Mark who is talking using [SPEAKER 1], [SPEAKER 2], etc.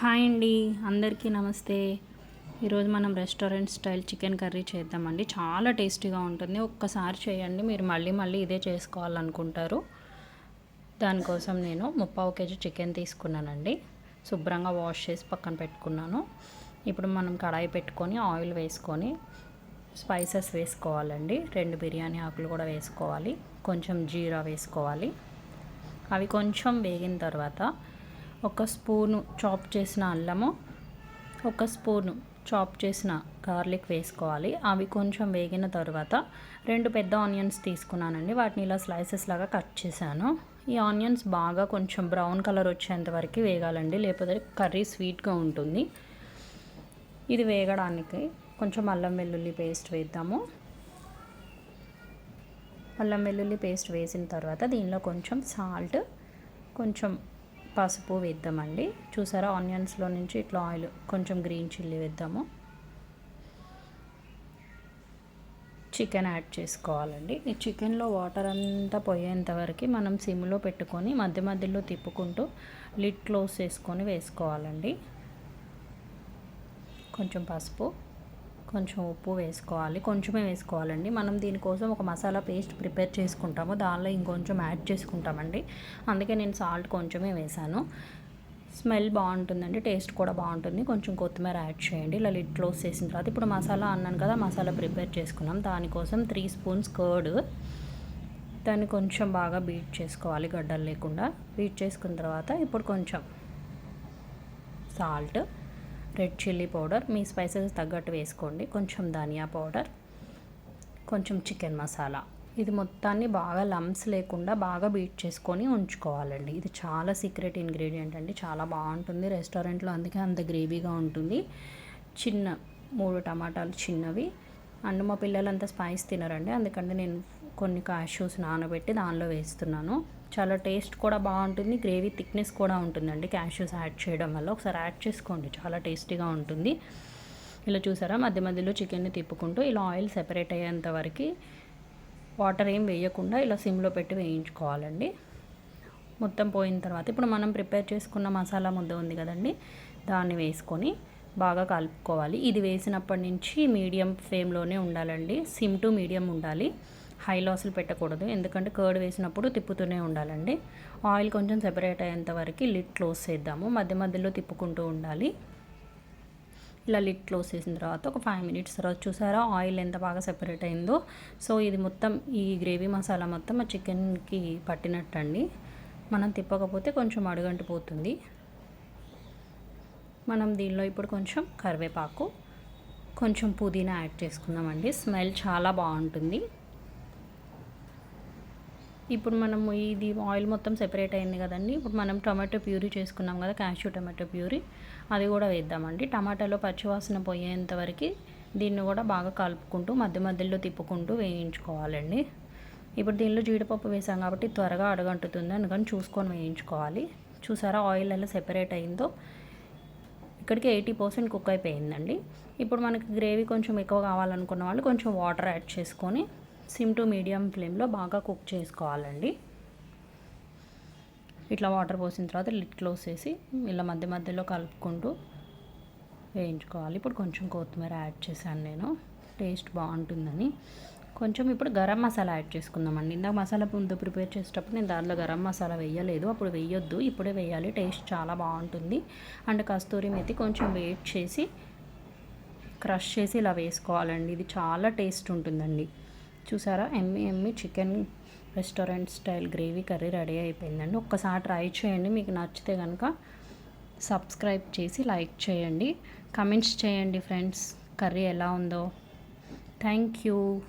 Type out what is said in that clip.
[SPEAKER 1] Hi అండి అందరికీ నమస్తే. ఈరోజు మనం రెస్టారెంట్ స్టైల్ చికెన్ కర్రీ చేద్దామండి. చాలా టేస్టీగా ఉంటుంది. ఒక్కసారి చేయండి మీరు మళ్ళీ మళ్ళీ ఇదే చేసుకోవాలనుకుంటారు. దానికోసం నేను ముప్పావు కేజీ చికెన్ తీసుకున్నానండి. శుభ్రంగా వాష్ చేసి పక్కన పెట్టుకున్నాను. ఇప్పుడు మనం కడాయి పెట్టుకొని ఆయిల్ వేసుకొని స్పైసెస్ వేసుకోవాలండి. రెండు బిర్యానీ ఆకులు కూడా వేసుకోవాలి. కొంచెం జీరా వేసుకోవాలి. అవి కొంచెం వేగిన తర్వాత ఒక స్పూను చాప్ చేసిన అల్లము ఒక స్పూను చాప్ చేసిన గార్లిక్ వేసుకోవాలి. అవి కొంచెం వేగిన తర్వాత రెండు పెద్ద ఆనియన్స్ తీసుకున్నానండి. వాటిని ఇలా స్లైసెస్ లాగా కట్ చేశాను. ఈ ఆనియన్స్ బాగా కొంచెం బ్రౌన్ కలర్ వచ్చేంత వరకు వేగాలండి. లేకపోతే కర్రీ స్వీట్గా ఉంటుంది. ఇది వేగడానికి కొంచెం అల్లం వెల్లుల్లి పేస్ట్ వేద్దాము. అల్లం వెల్లుల్లి పేస్ట్ వేసిన తర్వాత దీనిలో కొంచెం సాల్ట్ కొంచెం పసుపు వేద్దామండి. చూసారా ఆనియన్స్లో నుంచి ఇట్లా ఆయిల్ కొంచెం గ్రీన్ చిల్లీ వేద్దాము. చికెన్ యాడ్ చేసుకోవాలండి. ఈ చికెన్లో వాటర్ అంతా పోయేంతవరకు మనం సిమ్లో పెట్టుకొని మధ్య మధ్యలో తిప్పుకుంటూ లిడ్ క్లోజ్ చేసుకొని వేసుకోవాలండి. కొంచెం పసుపు. కొంచెం ఉప్పు వేసుకోవాలి కొంచెమే వేసుకోవాలండి. మనం దీనికోసం ఒక మసాలా పేస్ట్ ప్రిపేర్ చేసుకుంటాము. దానిలో ఇంకొంచెం యాడ్ చేసుకుంటామండి. అందుకే నేను సాల్ట్ కొంచెమే వేసాను స్మెల్ బాగుంటుందండి టేస్ట్ కూడా బాగుంటుంది. కొంచెం కొత్తిమీర యాడ్ చేయండి. ఇలా లిడ్ క్లోజ్ చేసిన తర్వాత ఇప్పుడు మసాలా అన్నాను కదా మసాలా ప్రిపేర్ చేసుకున్నాం. దానికోసం త్రీ స్పూన్స్ కర్డ్. దాన్ని కొంచెం బాగా బీట్ చేసుకోవాలి గడ్డలు లేకుండా. బీట్ చేసుకున్న తర్వాత ఇప్పుడు కొంచెం సాల్ట్. Red chilli powder. మీ స్పైసెస్ తగ్గట్టు వేసుకోండి. కొంచెం ధనియా పౌడర్ కొంచెం చికెన్ మసాలా. ఇది మొత్తాన్ని బాగా లమ్స్ లేకుండా బాగా బీట్ చేసుకొని ఉంచుకోవాలండి. ఇది చాలా సీక్రెట్ ఇంగ్రీడియంట్ అండి. చాలా బాగుంటుంది రెస్టారెంట్లో. అందుకే అంత గ్రేవీగా ఉంటుంది. చిన్న మూడు టమాటాలు చిన్నవి. అండ్ మా పిల్లలంతా స్పైస్ తినరండి. అందుకంటే నేను కొన్ని కాష్యూస్ నానబెట్టి దానిలో వేస్తున్నాను. చాలా టేస్ట్ కూడా బాగుంటుంది గ్రేవీ థిక్నెస్ కూడా ఉంటుందండి. క్యాష్యూస్ యాడ్ చేయడం వల్ల ఒకసారి యాడ్ చేసుకోండి చాలా టేస్టీగా ఉంటుంది. ఇలా చూసారా? మధ్య మధ్యలో చికెన్ని తిప్పుకుంటూ ఇలా ఆయిల్ సెపరేట్ అయ్యేంత వరకు వాటర్ ఏం వేయకుండా ఇలా సిమ్లో పెట్టి వేయించుకోవాలండి. మొత్తం పోయిన తర్వాత ఇప్పుడు మనం ప్రిపేర్ చేసుకున్న మసాలా ముద్ద ఉంది కదండి దాన్ని వేసుకొని బాగా కలుపుకోవాలి. ఇది వేసినప్పటి నుంచి మీడియం ఫ్లేమ్లోనే ఉండాలండి. సిమ్ టు మీడియం ఉండాలి. హై లాసులు పెట్టకూడదు. ఎందుకంటే కర్డ్ వేసినప్పుడు తిప్పుతూనే ఉండాలండి. ఆయిల్ కొంచెం సెపరేట్ అయ్యేంత వరకు లిడ్ క్లోజ్ చేద్దాము. మధ్య మధ్యలో తిప్పుకుంటూ ఉండాలి. ఇలా లిడ్ క్లోజ్ చేసిన తర్వాత ఒక ఫైవ్ మినిట్స్ తర్వాత చూసారా ఆయిల్ ఎంత బాగా సెపరేట్ అయిందో. సో ఇది మొత్తం ఈ గ్రేవీ మసాలా మొత్తం ఆ చికెన్కి పట్టినట్టండి. మనం తిప్పకపోతే కొంచెం అడుగంటిపోతుంది మనం దీనిలో ఇప్పుడు కొంచెం కరివేపాకు కొంచెం పుదీనా యాడ్ చేసుకుందామండి. స్మెల్ చాలా బాగుంటుంది. ఇప్పుడు మనం ఇది ఆయిల్ మొత్తం సెపరేట్ అయింది కదండి. ఇప్పుడు మనం టమాటో ప్యూరీ చేసుకున్నాం కదా క్యాష్యూ టమాటో ప్యూరీ. అది కూడా వేద్దామండి. టమాటాలో పచ్చివాసన పోయేంత వరకు దీన్ని కూడా బాగా కలుపుకుంటూ మధ్య మధ్యలో తిప్పుకుంటూ వేయించుకోవాలండి. ఇప్పుడు దీనిలో జీడిపప్పు వేసాం కాబట్టి త్వరగా అడగంటుతుంది. అందుకని చూసుకొని వేయించుకోవాలి. చూసారా ఆయిల్ ఎలా సెపరేట్ అయిందో? ఇక్కడికి ఎయిటీ పర్సెంట్ కుక్ అయిపోయిందండి. ఇప్పుడు మనకి గ్రేవీ కొంచెం ఎక్కువ కావాలనుకున్న వాళ్ళు కొంచెం వాటర్ యాడ్ చేసుకొని సిమ్ టు మీడియం ఫ్లేమ్లో బాగా కుక్ చేసుకోవాలండి. ఇట్లా వాటర్ పోసిన తర్వాత లిట్ క్లోజ్ చేసి ఇలా మధ్య మధ్యలో కలుపుకుంటూ వేయించుకోవాలి. ఇప్పుడు కొంచెం కొత్తిమీర యాడ్ చేశాను నేను. టేస్ట్ బాగుంటుందని. కొంచెం ఇప్పుడు గరం మసాలా యాడ్ చేసుకుందామండి. ఇందాక మసాలా ముందు ప్రిపేర్ చేసేటప్పుడు నేను దాంట్లో గరం మసాలా వేయలేదు. అప్పుడు వేయొద్దు. ఇప్పుడే వేయాలి. టేస్ట్ చాలా బాగుంటుంది. అండ్ కస్తూరి మెతి కొంచెం వెయిట్ చేసి క్రష్ చేసి ఇలా వేసుకోవాలండి. ఇది చాలా టేస్ట్ ఉంటుందండి. చూసారా? ఎమ్మి ఎమ్మి chicken restaurant style gravy curry ready అయిపోయిందండి. ఒక్కసారి ట్రై చేయండి మీకు నచ్చితే కనుక సబ్స్క్రైబ్ చేసి లైక్ చేయండి. కమెంట్స్ చేయండి ఫ్రెండ్స్ కర్రీ ఎలా ఉందో. Thank you.